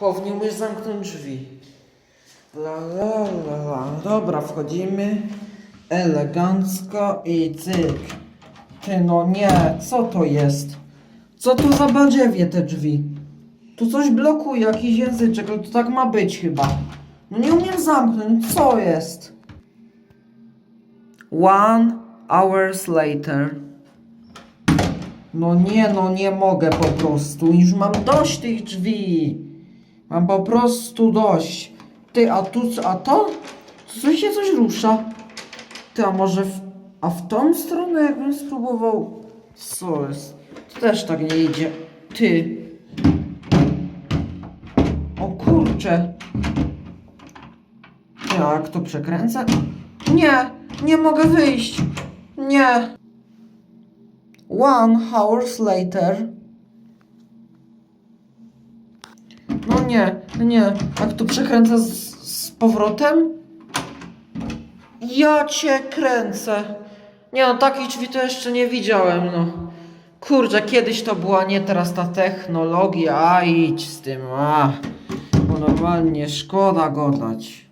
Powinien umiesz zamknąć drzwi. La la la la. Dobra, wchodzimy. Elegancko i cyk. Ty no nie, co to jest? Co to za badziewie te drzwi? Tu coś blokuje, jakiś języczek, ale to tak ma być chyba. No nie umiem zamknąć, co jest? One hours later. No nie, no nie mogę po prostu. Już mam dość tych drzwi. Mam po prostu dość. Ty, a tu, a to? Tu się coś rusza. Ty, a może w, a w tą stronę jakbym spróbował... Co jest? To też tak nie idzie. Ty. O kurcze. Jak to przekręcę? Nie, nie mogę wyjść. Nie. One hours later. No nie, nie. Jak to przekręcę z, z powrotem? Ja cię kręcę. Nie no, takich drzwi to jeszcze nie widziałem, no. Kurczę, kiedyś to była, nie teraz ta technologia, a idź z tym, a. Bo normalnie szkoda godać.